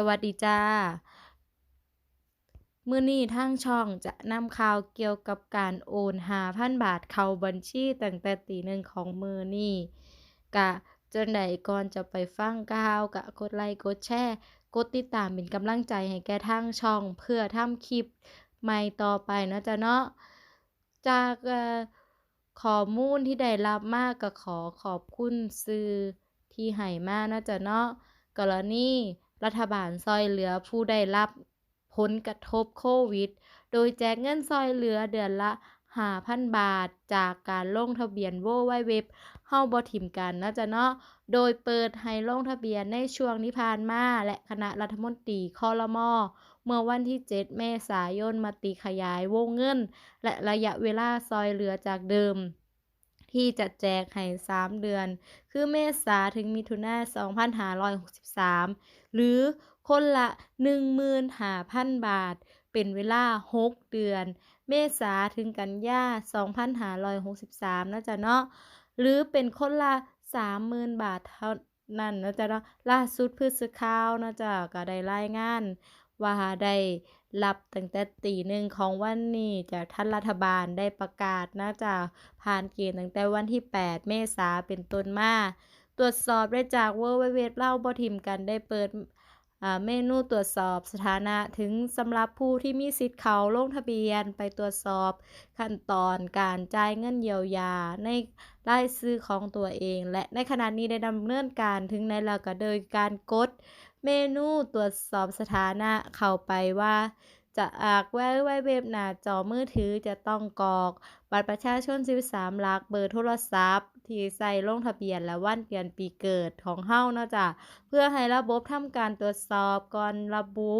สวัสดีจ้า มื้อนี้ทางช่องจะนำข่าวเกี่ยวกับการโอน5,000บาทเข้าบัญชีตั้งแต่ตีหนึ่งของมือนี้กะจั่งใดก่อนจะไปฟังข่าวกะกดไลค์กดแชร์กดติดตามเป็นกำลังใจให้แกทางช่อง เพื่อทำคลิปใหม่ต่อไปนะจ้ะเนาะจากข้อมูลที่ได้รับมากก็ขอขอบคุณสื่อที่ให้มาเนะจ้ะเนาะกรณี รัฐบาลช่วยเหลือผู้ได้รับผลกระทบโควิด โดยแจกเงินช่วยเหลือเดือนละ5,000 บาท จากการลงทะเบียน www เว็บเฮาบ่ถิ้มกันนะจ้ะเนาะ โดยเปิดให้ลงทะเบียนในช่วงที่ผ่านมา และคณะรัฐมนตรีคอรมอ.เมื่อวันที่ 7 เมษายนมาติขยายวงเงิน และระยะเวลาช่วยเหลือจากเดิม ที่จะแจกให้ 3 เดือน คือเมษาถึงมิถุนา2563 หรือคนละ 15,000 บาท เป็นเวลา 6 เดือน เมษาถึงกันยา2563นาะจ้ะเนาะ หรือเป็นคนละ 30,000 บาทเท่านั้นนะจ้ะเนาะล่าสุดผู้สื่อข่าวนะจ้ะก็ได้รายงาน ว่าได้รับตั้งแต่ตีหนึ่งของวันนี้จากทางรัฐบาลได้ประกาศเนาะจ้ะผ่านเกณฑ์ตั้งแต่วันที่ 8 เมษาเป็นต้นมาตรวจสอบได้จาก www เราบ่ถิ้มกันได้เปิดเมนูตรวจสอบสถานะถึงสำหรับผู้ที่มีสิทธิ์เขาลงทะเบียนไปตรวจสอบขั้นตอนการจ่ายเงินเยียวยาในรายชื่อของตัวเอง และในขณะนี้ได้ดำเนินการถึงไหนแล้วก็โดยการกด เมนูตรวจสอบสถานะเข้าไปว่า จะอาก www หน้าจอมือถือจะต้องกรอก บัตรประชาชน 13 หลักเบอร์โทรศัพท์ ที่ใส่ลงทะเบียนและวันเดือนปีเกิดของเฮ้าเนาะจ้ะเพื่อให้ระบบทำการตรวจสอบก่อนระบุ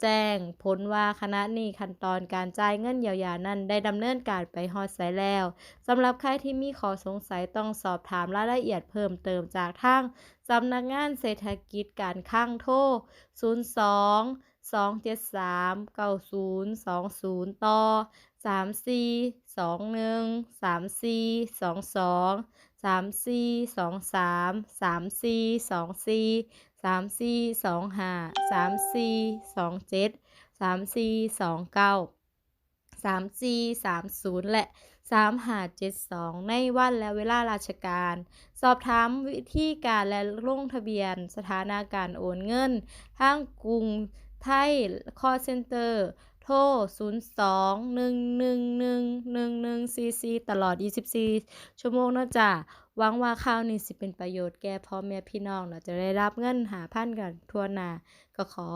แจ้งผลว่าขณะนี้ขั้นตอนการจ่ายเงินเยียวยานั้นได้ดำเนินการไปฮอดไสแล้วสำหรับใครที่มีข้อสงสัยต้องสอบถามรายละเอียดเพิ่มเติมจากทางสำนักงานเศรษฐกิจการคลังโทร 02 273 9020 ต่อ 3c213c22 3421 3422 3423 3424 3425 3427 3429 3430และ3572ในวันและเวลาราชการ สอบถามวิธีการและลงทะเบียนสถานะการโอนเงินทางกรุงไทยคอเซ็นเตอร์ โทร 02-111-1144 ตลอด 24 ชั่วโมงเนาะจ้ะหวังว่าข่าวนี้สิเป็นประโยชน์แก่พ่อแม่พี่น้องเราจะได้รับเงินหาพันกันทั่วหน้าก็ขอ